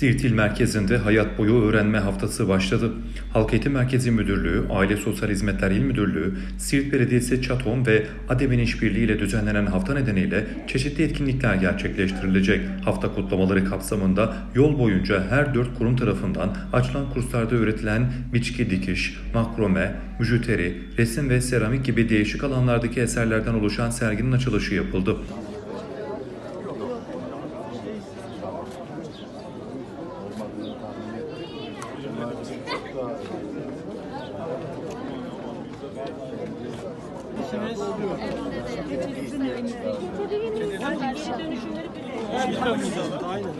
Siirt İl Merkezi'nde hayat boyu öğrenme haftası başladı. Halk Eğitim Merkezi Müdürlüğü, Aile Sosyal Hizmetler İl Müdürlüğü, Siirt Belediyesi Çatom ve ADEM'in işbirliğiyle düzenlenen hafta nedeniyle çeşitli etkinlikler gerçekleştirilecek. Hafta kutlamaları kapsamında yol boyunca her dört kurum tarafından açılan kurslarda öğretilen biçki dikiş, makrome, müjiteri, resim ve seramik gibi değişik alanlardaki eserlerden oluşan serginin açılışı yapıldı.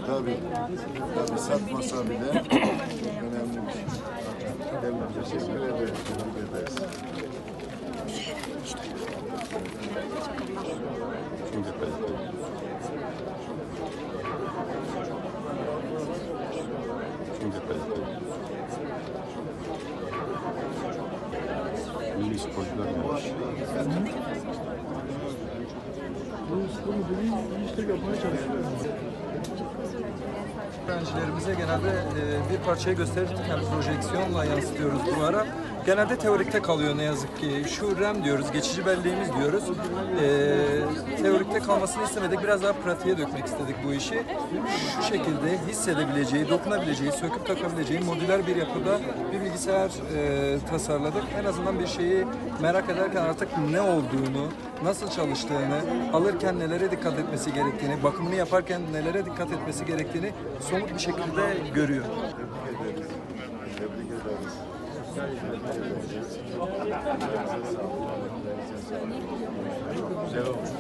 Tabii. Tabii satmasa bile önemli bir şey. Teşekkür ederiz. Tebrik ederiz. Milli sporcular gelmiş. Öğrencilerimize genelde e, bir parçayı gösterirken projeksiyonla yansıtıyoruz duvara. Genelde teorikte kalıyor ne yazık ki. Şu REM diyoruz, geçici belleğimiz diyoruz. E, teorikte kalmasını istemedik, biraz daha pratiğe dökmek istedik bu işi. Şu şekilde hissedebileceği, dokunabileceği, söküp takabileceği modüler bir yapıda bir bilgisayar e, tasarladık. En azından bir şeyi merak ederken artık ne olduğunu, nasıl çalıştığını, alırken nelere dikkat etmesi gerektiğini, bakımını yaparken nelere dikkat etmesi gerektiğini somut bir şekilde görüyor. Tebrik ederiz. Güzel olmuş.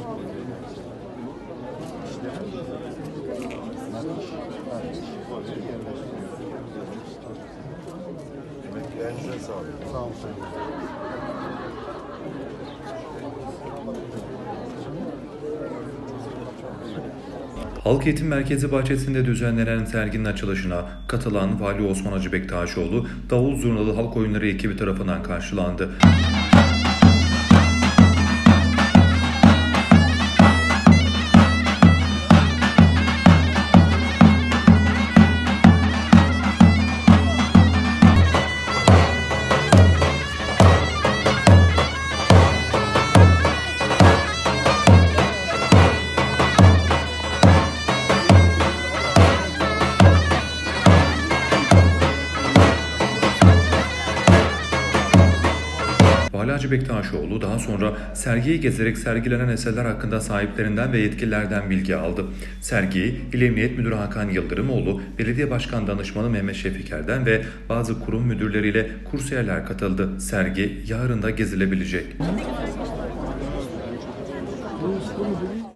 Emeklerinize sağlık. Sağ olun. Halk Eğitim Merkezi bahçesinde düzenlenen serginin açılışına katılan Vali Osman Hacı Bektaşoğlu, Davul Zurnalı Halk Oyunları ekibi tarafından karşılandı. Vali Hacı Bektaşoğlu daha sonra sergiyi gezerek sergilenen eserler hakkında sahiplerinden ve yetkililerden bilgi aldı. Sergiyi İl Emniyet Müdürü Hakan Yıldırımoğlu, Belediye Başkan Danışmanı Mehmet Şefiker'den ve bazı kurum müdürleriyle kursiyerler katıldı. Sergi yarın da gezilebilecek.